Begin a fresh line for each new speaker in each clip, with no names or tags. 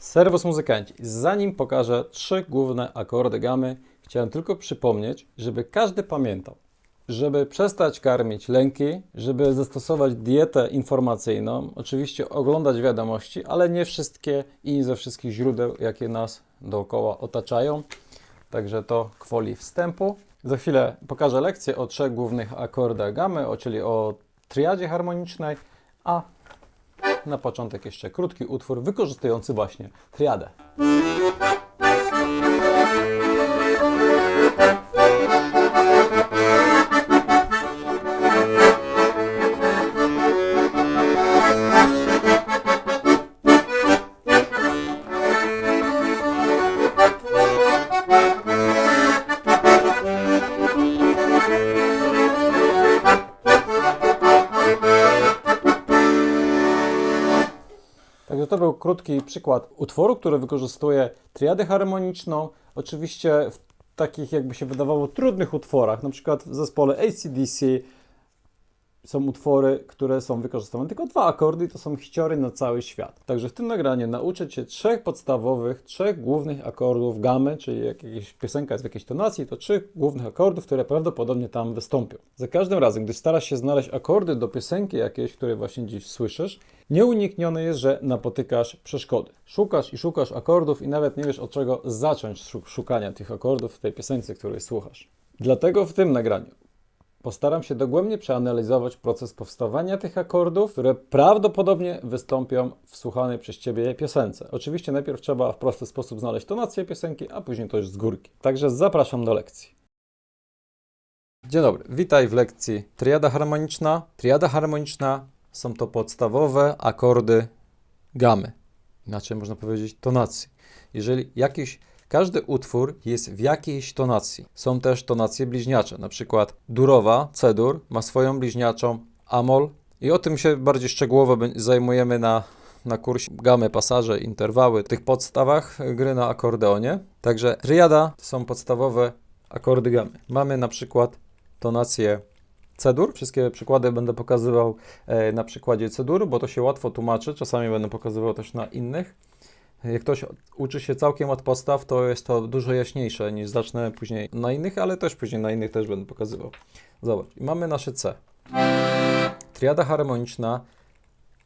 Serwus muzykanci. Zanim pokażę trzy główne akordy gamy, chciałem tylko przypomnieć, żeby każdy pamiętał, żeby przestać karmić lęki, żeby zastosować dietę informacyjną, oczywiście oglądać wiadomości, ale nie wszystkie i ze wszystkich źródeł, jakie nas dookoła otaczają. Także to kwoli wstępu. Za chwilę pokażę lekcję o trzech głównych akordach gamy, czyli o triadzie harmonicznej, a na początek jeszcze krótki utwór wykorzystujący właśnie triadę. Krótki przykład utworu, który wykorzystuje triadę harmoniczną. Oczywiście w takich, jakby się wydawało, trudnych utworach, na przykład w zespole ACDC są utwory, które są wykorzystywane tylko dwa akordy i to są hiciory na cały świat. Także w tym nagraniu nauczę Cię trzech podstawowych, trzech głównych akordów gamy, czyli jak jakaś piosenka jest w jakiejś tonacji, to trzech głównych akordów, które prawdopodobnie tam wystąpią. Za każdym razem, gdy starasz się znaleźć akordy do piosenki jakiejś, której właśnie dziś słyszysz, nieuniknione jest, że napotykasz przeszkody. Szukasz i szukasz akordów i nawet nie wiesz od czego zacząć szuk- szukania tych akordów w tej piosence, której słuchasz. Dlatego w tym nagraniu Postaram się dogłębnie przeanalizować proces powstawania tych akordów, które prawdopodobnie wystąpią w słuchanej przez Ciebie piosence. Oczywiście najpierw trzeba w prosty sposób znaleźć tonację piosenki, a później to już z górki. Także zapraszam do lekcji. Dzień dobry, witaj w lekcji triada harmoniczna. Triada harmoniczna są to podstawowe akordy gamy. Inaczej można powiedzieć tonacji. Jeżeli jakiś każdy utwór jest w jakiejś tonacji. Są też tonacje bliźniacze, na przykład durowa, C-dur, ma swoją bliźniaczą amol i o tym się bardziej szczegółowo zajmujemy na, na kursie gamy, pasaże, interwały, tych podstawach gry na akordeonie. Także triada są podstawowe akordy gamy. Mamy na przykład tonację C-dur. Wszystkie przykłady będę pokazywał e, na przykładzie C-dur, bo to się łatwo tłumaczy. Czasami będę pokazywał też na innych. Jak ktoś uczy się całkiem od podstaw, to jest to dużo jaśniejsze niż zacznę później na innych, ale też później na innych też będę pokazywał. Zobacz, mamy nasze C. Triada harmoniczna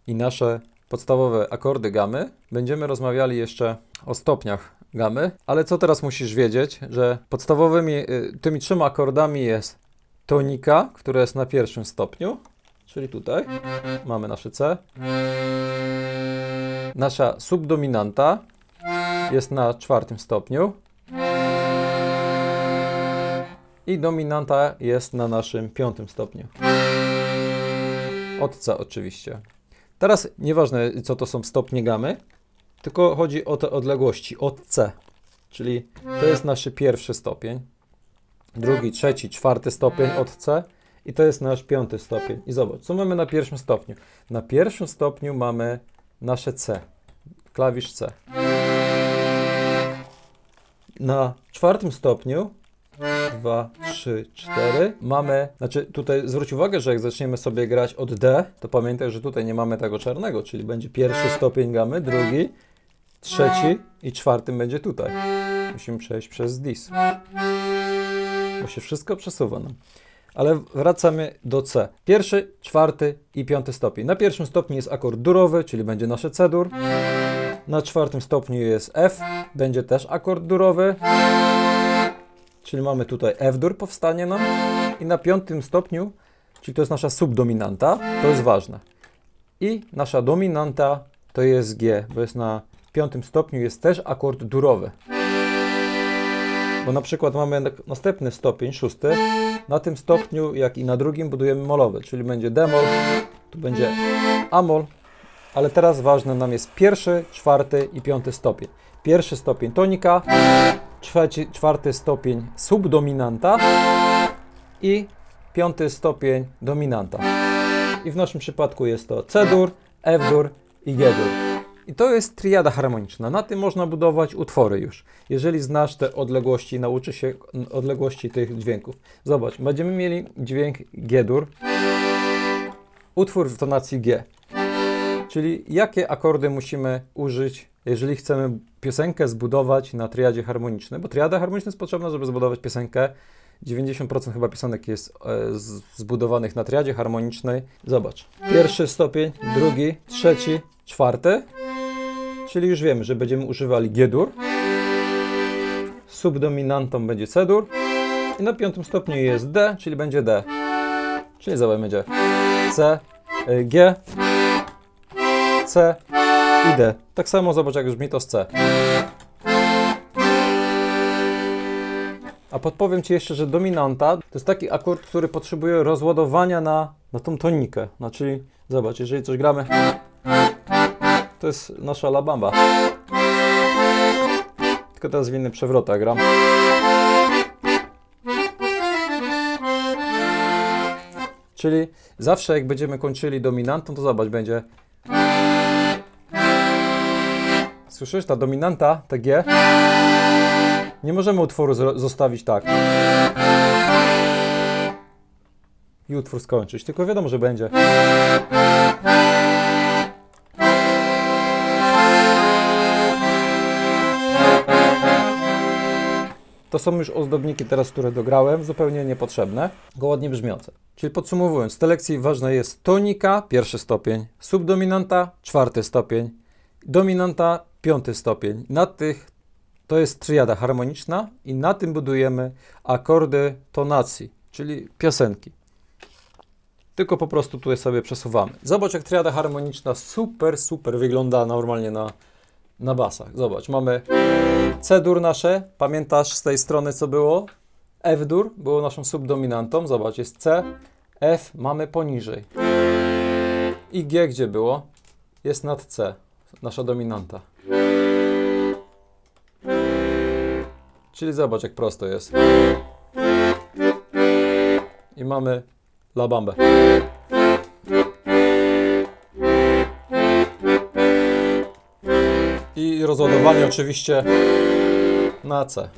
i nasze podstawowe akordy gamy. Będziemy rozmawiali jeszcze o stopniach gamy, ale co teraz musisz wiedzieć, że podstawowymi y, tymi trzema akordami jest tonika, która jest na pierwszym stopniu, czyli tutaj mamy nasze C. Nasza subdominanta jest na czwartym stopniu. I dominanta jest na naszym piątym stopniu. Od C oczywiście. Teraz nieważne co to są stopnie gamy, tylko chodzi o te odległości od C. Czyli to jest nasz pierwszy stopień, drugi, trzeci, czwarty stopień od C i to jest nasz piąty stopień. I zobacz, co mamy na pierwszym stopniu? Na pierwszym stopniu mamy nasze C, klawisz C. Na czwartym stopniu 2, 3, 4 mamy, znaczy tutaj zwróć uwagę, że jak zaczniemy sobie grać od D, to pamiętaj, że tutaj nie mamy tego czarnego, czyli będzie pierwszy stopień gamy, drugi, trzeci i czwartym będzie tutaj. Musimy przejść przez dis. Bo się wszystko przesuwa nam. Ale wracamy do C. Pierwszy, czwarty i piąty stopień. Na pierwszym stopniu jest akord durowy, czyli będzie nasze C-dur. Na czwartym stopniu jest F, będzie też akord durowy. Czyli mamy tutaj F-dur powstanie nam. I na piątym stopniu, czyli to jest nasza subdominanta, to jest ważne. I nasza dominanta to jest G, bo jest na piątym stopniu, jest też akord durowy. Bo na przykład mamy następny stopień, szósty. Na tym stopniu, jak i na drugim, budujemy molowy, czyli będzie D-mol, tu będzie A-mol, ale teraz ważny nam jest pierwszy, czwarty i piąty stopień. Pierwszy stopień tonika, trzeci, czwarty stopień subdominanta i piąty stopień dominanta. I w naszym przypadku jest to C-dur, F-dur i G-dur. I to jest triada harmoniczna. Na tym można budować utwory już. Jeżeli znasz te odległości, nauczy się odległości tych dźwięków. Zobacz, będziemy mieli dźwięk G-dur, utwór w tonacji G. Czyli jakie akordy musimy użyć jeżeli chcemy piosenkę zbudować na triadzie harmonicznej, bo triada harmoniczna jest potrzebna, żeby zbudować piosenkę. 90% chyba piosenek jest e, zbudowanych na triadzie harmonicznej. Zobacz. Pierwszy stopień, drugi, trzeci, czwarty. Czyli już wiemy, że będziemy używali G-dur. Subdominantą będzie C-dur. I na piątym stopniu jest D, czyli będzie D. Czyli zobacz, będzie C, y, G, C i D. Tak samo zobacz, jak brzmi to z C. A podpowiem Ci jeszcze, że dominanta to jest taki akord, który potrzebuje rozładowania na, na tą tonikę. No, czyli zobacz, jeżeli coś gramy, to jest nasza la bamba. Tylko teraz w innym przewrotach gram. Czyli zawsze jak będziemy kończyli dominantą, to zobacz, będzie. Słyszysz, ta dominanta, te G, nie możemy utworu zostawić tak. I utwór skończyć, tylko wiadomo, że będzie. To są już ozdobniki teraz, które dograłem, zupełnie niepotrzebne, go ładnie brzmiące. Czyli podsumowując, w tej lekcji ważna jest tonika, pierwszy stopień, subdominanta, czwarty stopień, dominanta, piąty stopień. Na tych to jest triada harmoniczna i na tym budujemy akordy tonacji, czyli piosenki. Tylko po prostu tutaj sobie przesuwamy. Zobacz, jak triada harmoniczna super, super wygląda normalnie na, na basach. Zobacz, mamy C-dur nasze, pamiętasz z tej strony co było? F-dur było naszą subdominantą, zobacz, jest C, F mamy poniżej. I G gdzie było? Jest nad C, nasza dominanta. Czyli zobacz jak prosto jest. I mamy La Bambę. Rozładowanie oczywiście na C,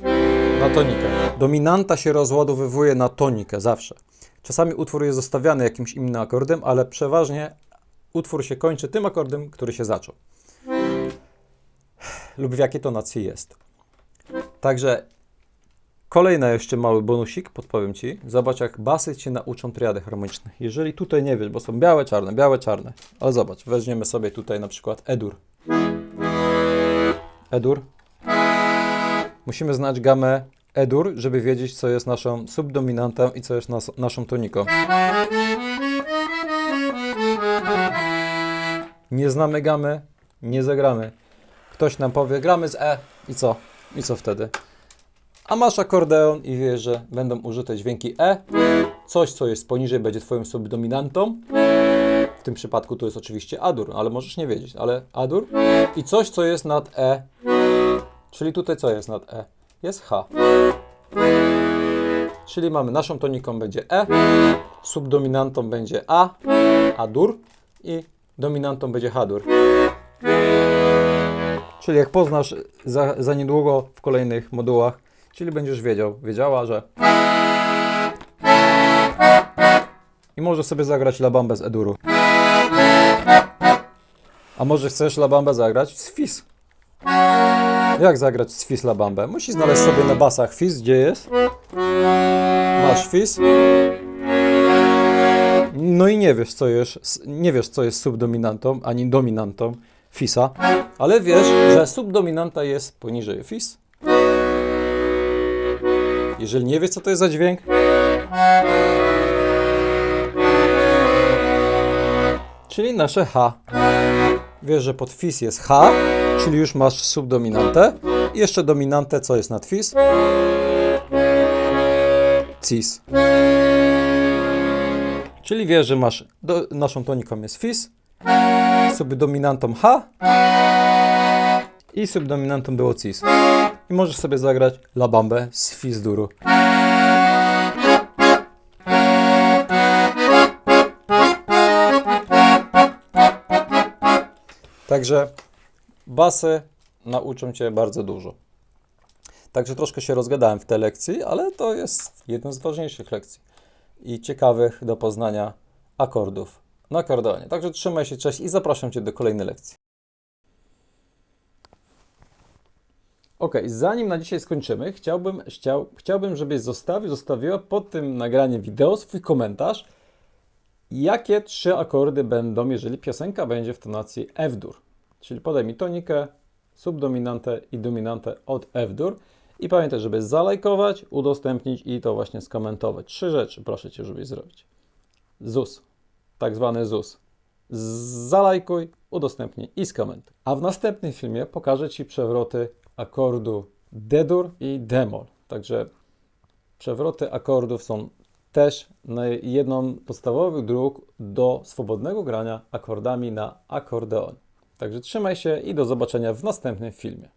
na tonikę. Dominanta się rozładowywuje na tonikę zawsze. Czasami utwór jest zostawiany jakimś innym akordem, ale przeważnie utwór się kończy tym akordem, który się zaczął. Lub w jakiej tonacji jest. Także kolejny jeszcze mały bonusik, podpowiem Ci. Zobacz, jak basy Cię nauczą triady harmoniczne. Jeżeli tutaj nie wiesz, bo są białe, czarne, białe, czarne. Ale zobacz, weźmiemy sobie tutaj na przykład E-dur. E-dur. Musimy znać gamę E-dur, żeby wiedzieć, co jest naszą subdominantą i co jest nas, naszą toniką. Nie znamy gamy, nie zagramy. Ktoś nam powie, gramy z E i co? I co wtedy? A masz akordeon i wiesz, że będą użyte dźwięki E. Coś, co jest poniżej, będzie Twoją subdominantą. Tym przypadku to jest oczywiście A-dur, ale możesz nie wiedzieć, ale A-dur. I coś, co jest nad E. Czyli tutaj co jest nad E? Jest H. Czyli mamy naszą toniką będzie E, subdominantą będzie A, A-dur i dominantą będzie H-dur. Czyli jak poznasz za, za niedługo w kolejnych modułach, czyli będziesz wiedział, wiedziała, że i możesz sobie zagrać La Bambę z Eduru. A może chcesz La Bambę zagrać z Fis? Jak zagrać z Fis La Bambę? Musisz znaleźć sobie na basach Fis, gdzie jest? Masz Fis. No i nie wiesz, co jest, nie wiesz, co jest subdominantą, ani dominantą Fisa, ale wiesz, że subdominanta jest poniżej Fis. Jeżeli nie wiesz, co to jest za dźwięk, czyli nasze H. Wiesz, że pod Fis jest H, czyli już masz subdominantę. I jeszcze dominantę, co jest nad Fis? Cis. Czyli wiesz, że masz do, naszą toniką jest Fis, subdominantą H i subdominantą było Cis. I możesz sobie zagrać La Bambę z Fis duru. Także basy nauczą Cię bardzo dużo. Także troszkę się rozgadałem w tej lekcji, ale to jest jedna z ważniejszych lekcji i ciekawych do poznania akordów na akordeonie. Także trzymaj się, cześć i zapraszam Cię do kolejnej lekcji. Ok, zanim na dzisiaj skończymy, chciałbym, chciał, chciałbym, żebyś zostawił, zostawiła pod tym nagraniem wideo swój komentarz, jakie trzy akordy będą, jeżeli piosenka będzie w tonacji F-dur. Czyli podaj mi tonikę, subdominantę i dominantę od F-dur. I pamiętaj, żeby zalajkować, udostępnić i to właśnie skomentować. Trzy rzeczy proszę Cię, żebyś zrobić. ZUS, tak zwany ZUS. Zalajkuj, udostępnij i skomentuj. A w następnym filmie pokażę Ci przewroty akordu D-dur i D-moll. Także przewroty akordów są też jedną z podstawowych dróg do swobodnego grania akordami na akordeonie. Także trzymaj się i do zobaczenia w następnym filmie.